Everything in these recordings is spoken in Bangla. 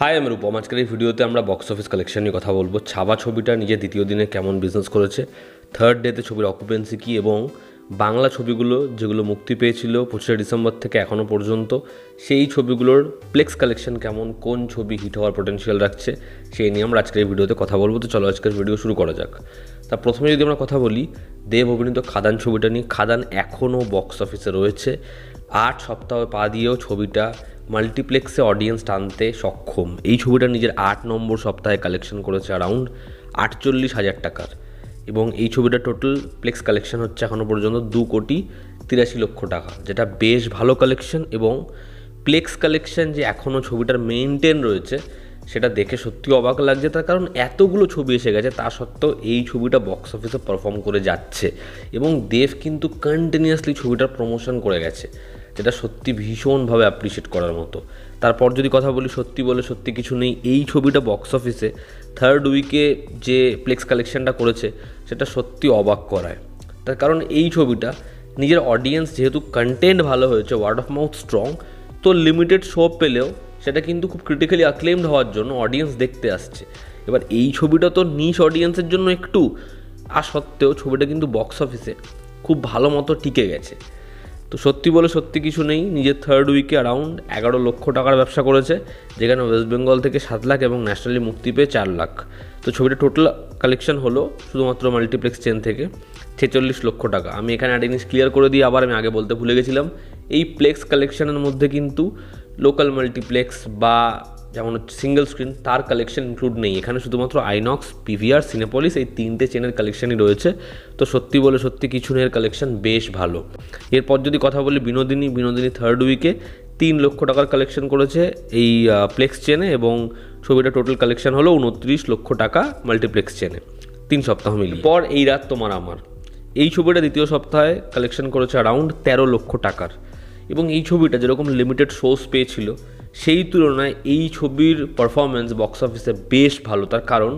হাই আমি রূপম আজকের এই ভিডিওতে আমরা বক্স অফিস কালেকশন নিয়ে কথা বলব। ছাবা ছবিটা নিজের দ্বিতীয় দিনে কেমন বিজনেস করেছে থার্ড ডেতে ছবির অকুপেন্সি কী এবং বাংলা ছবিগুলো যেগুলো মুক্তি পেয়েছিল পঁচিশে ডিসেম্বর থেকে এখনও পর্যন্ত, সেই ছবিগুলোর প্লেক্স কালেকশন কেমন, কোন ছবি হিট হওয়ার পোটেনশিয়াল রাখছে, সেই নিয়ে আমরা আজকের এই ভিডিওতে কথা বলব। তো চলো আজকের ভিডিও শুরু করা যাক। তা প্রথমে যদি আমরা কথা বলি, দেব অভিনীত খাদান ছবিটা নিয়ে। খাদান এখনও বক্স অফিসে রয়েছে। আট সপ্তাহ পা দিয়েও ছবিটা মাল্টিপ্লেক্সে অডিয়েন্স টানতে সক্ষম। এই ছবিটা নিজের আট নম্বর সপ্তাহে কালেকশন করেছে অ্যারাউন্ড আটচল্লিশ হাজার টাকার। এবং এই ছবিটা টোটাল প্লেক্স কালেকশন হচ্ছে এখনও পর্যন্ত দু কোটি তিরাশি লক্ষ টাকা, যেটা বেশ ভালো কালেকশন এবং প্লেক্স কালেকশন যে এখনও ছবিটার মেনটেন রয়েছে, সেটা দেখে সত্যি অবাক লাগছে। তার কারণ এতগুলো ছবি এসে গেছে, তা সত্ত্বেও এই ছবিটা বক্স অফিসে পারফর্ম করে যাচ্ছে। এবং দেব কিন্তু কন্টিনিউয়াসলি ছবিটার প্রমোশন করে গেছে। যেটা সত্যি ভীষণভাবে অ্যাপ্রিসিয়েট করার মতো। তারপর যদি কথা বলি সত্যি বলে সত্যি কিছু নেই, এই ছবিটা বক্স অফিসে থার্ড উইকে যে প্লেক্স কালেকশনটা করেছে, সেটা সত্যি অবাক করায়। তার কারণ এই ছবিটা নিজের অডিয়েন্স যেহেতু কন্টেন্ট ভালো হয়েছে ওয়ার্ড অফ মাউথ স্ট্রং তো লিমিটেড শো পেলেও সেটা কিন্তু খুব ক্রিটিক্যালি অ্যাক্লেমড হওয়ার জন্য অডিয়েন্স দেখতে আসছে। এবার এই ছবিটা তো নিশ অডিয়েন্সের জন্য একটু আর সত্ত্বেও ছবিটা কিন্তু বক্স অফিসে খুব ভালো মতো টিকে গেছে। তো সত্যি বলে সত্যি কিছু নেই। নিজের থার্ড উইকে অ্যারাউন্ড এগারো লক্ষ টাকার ব্যবসা করেছে, যেখানে ওয়েস্ট বেঙ্গল থেকে সাত লাখ এবং ন্যাশনালি মুক্তি পেয়ে চার লাখ। তো ছবিটা টোটাল কালেকশন হলো শুধুমাত্র মাল্টিপ্লেক্স চেন থেকে, ছেচল্লিশ লক্ষ টাকা। আমি এখানে একটা জিনিস ক্লিয়ার করে দিই, আবার আমি আগে বলতে ভুলে গেছিলাম। এই প্লেক্স কালেকশানের মধ্যে কিন্তু লোকাল মাল্টিপ্লেক্স বা যেমন সিঙ্গেল স্ক্রিন তার কালেকশন ইনক্লুড নেই। এখানে শুধুমাত্র আইনক্স পিভিআর সিনেপলিস এই তিনটে চেনের কালেকশনই রয়েছে। তো সত্যি বলে সত্যি কিছু নেই কালেকশন বেশ ভালো। এরপর যদি কথা বলি বিনোদিনী বিনোদিনী থার্ড উইকে তিন লক্ষ টাকার কালেকশন করেছে এই প্লেক্স চেনে এবং ছবিটা টোটাল কালেকশন হলো উনত্রিশ লক্ষ টাকা মাল্টিপ্লেক্স চেনে তিন সপ্তাহ মিলিয়ে। পর এই রাত তোমার আমার। এই ছবিটা দ্বিতীয় সপ্তাহে কালেকশন করেছে অ্যারাউন্ড তেরো লক্ষ টাকার। এবং এই ছবিটা যেরকম লিমিটেড শোস পেয়েছিল সেই তুলনায় এই ছবির পারফরমেন্স বক্স অফিসে বেশ ভালো। তার কারণ,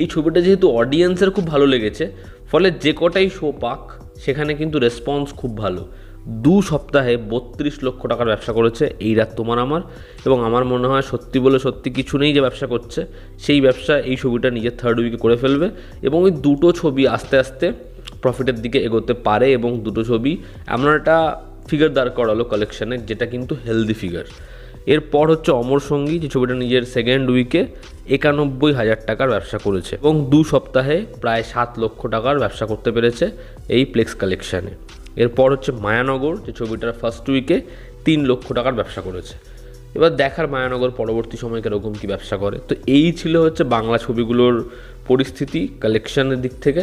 এই ছবিটা যেহেতু অডিয়েন্সের খুব ভালো লেগেছে, ফলে যে কটাই শো পাক, সেখানে কিন্তু রেসপন্স খুব ভালো। দু সপ্তাহে বত্রিশ লক্ষ টাকার ব্যবসা করেছে এই রাত তোমার আমার, এবং আমার মনে হয় সত্যি বলে সত্যি কিছু নেই যে ব্যবসা করছে। সেই ব্যবসা এই ছবিটা নিজের থার্ড উইকে করে ফেলবে, এবং ওই দুটো ছবি আস্তে আস্তে প্রফিটের দিকে এগোতে পারে, এবং দুটো ছবি এমন একটা ফিগার দাঁড় করালো কালেকশানে যেটা কিন্তু হেলদি ফিগার এরপর হচ্ছে অমর সঙ্গী, যে ছবিটা নিজের সেকেন্ড উইকে একানব্বই হাজার টাকার ব্যবসা করেছে এবং দু সপ্তাহে প্রায় সাত লক্ষ টাকার ব্যবসা করতে পেরেছে এই প্লেক্স কালেকশানে এরপর হচ্ছে মায়ানগর, যে ছবিটার ফার্স্ট উইকে তিন লক্ষ টাকার ব্যবসা করেছে। এবার দেখার মায়ানগর পরবর্তী সময় কীরকম কী ব্যবসা করে। তো এই ছিল হচ্ছে বাংলা ছবিগুলোর পরিস্থিতি কালেকশানের দিক থেকে।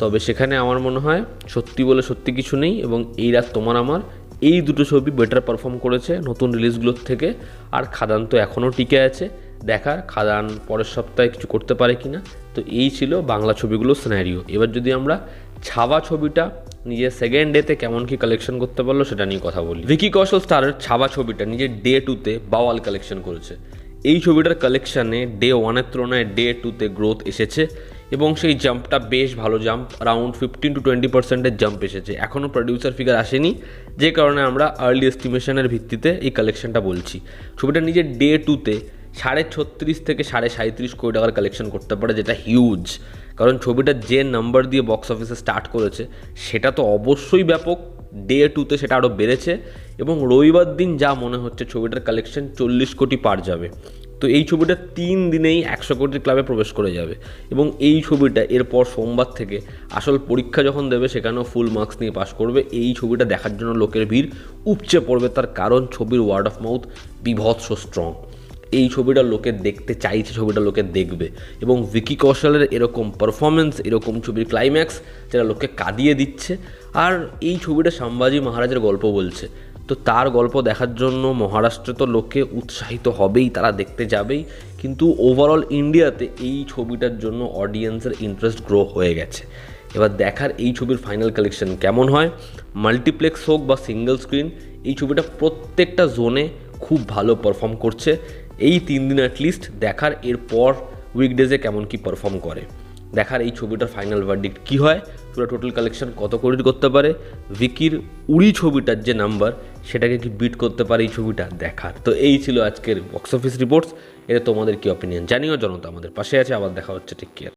তবে সেখানে আমার মনে হয় সত্যি বলে সত্যি কিছু নেই এবং এই রাত তোমার আমার এই দুটো ছবি বেটার পারফর্ম করেছে নতুন রিলিজগুলোর থেকে। আর খাদান তো এখনও টিকে আছে। দেখার, খাদান পরের সপ্তাহে কিছু করতে পারে কি না তো এই ছিল বাংলা ছবিগুলো সিনারিও এবার যদি আমরা ছাবা ছবিটা নিজের সেকেন্ড ডেতে কেমন কি কালেকশন করতে পারল সেটা নিয়ে কথা বলি। ভিকি কৌশল স্টারের ছাবা ছবিটা নিজের ডে টুতে বাওয়াল কালেকশন করেছে। এই ছবিটার কালেকশানে ডে ওয়ানের তুলনায় ডে টুতে গ্রোথ এসেছে। এবং সেই জাম্পটা বেশ ভালো jump around fifteen to twenty পার্সেন্টের জাম্প এসেছে। এখনও প্রডিউসার ফিগার আসেনি, যে কারণে আমরা আর্লি এস্টিমেশনের ভিত্তিতে এই কালেকশনটা বলছি। ছবিটা নিজের ডে টুতে সাড়ে ছত্রিশ থেকে সাড়ে সাঁত্রিশ কোটি টাকার কালেকশন করতে পারে, যেটা হিউজ কারণ ছবিটা যে নাম্বার দিয়ে বক্স অফিসে স্টার্ট করেছে, সেটা তো অবশ্যই ব্যাপক। ডে টুতে সেটা আরও বেড়েছে এবং রবিবার দিন যা মনে হচ্ছে, ছবিটার কালেকশন চল্লিশ কোটি পার যাবে। তো এই ছবিটা তিন দিনেই একশো কোটি ক্লাবে প্রবেশ করে যাবে। এবং এই ছবিটা এরপর সোমবার থেকে আসল পরীক্ষা যখন দেবে, সেখানেও ফুল মার্কস নিয়ে পাশ করবে। এই ছবিটা দেখার জন্য লোকের ভিড় উপচে পড়বে, তার কারণ ছবির ওয়ার্ড অফ মাউথ বিভৎস স্ট্রং এই ছবিটা লোকে দেখতে চাইছে, ছবিটা লোকে দেখবে। এবং ভিকি কৌশলের এরকম পারফরমেন্স এরকম ছবির ক্লাইম্যাক্স যেটা লোককে কাঁদিয়ে দিচ্ছে। আর এই ছবিটা সম্ভাজি মহারাজের গল্প বলছে। তো তার গল্প দেখার জন্য মহারাষ্ট্রে তো লোকে উৎসাহিত হবেই, তারা দেখতে যাবেই। কিন্তু ওভারঅল ইন্ডিয়াতে এই ছবিটার জন্য অডিয়েন্সের ইন্টারেস্ট গ্রো হয়ে গেছে। এবার দেখার এই ছবির ফাইনাল কালেকশন কেমন হয়? মাল্টিপ্লেক্স হোক বা সিঙ্গেল স্ক্রিন এই ছবিটা প্রত্যেকটা জোনে খুব ভালো পারফর্ম করছে। এই তিন দিন অ্যাটলিস্ট দেখার এরপর উইকডেজে কেমন কি পারফর্ম করে। দেখার এই ছবিটার ফাইনাল ভার্ডিক্ট কী হয়? পুরো টোটাল কালেকশন কত কোটি করতে পারে? ভিকির উড়ি ছবিটার যে নাম্বার সেটাকে কি বিট করতে পারে এই ছবিটা দেখার। তো এই ছিল আজকের বক্স অফিস রিপোর্টস এটা তোমাদের কি অপিনিয়ন জানিও, জনতা আমাদের পাশে আছে। আবার দেখা হচ্ছে ঠিক কেয়ার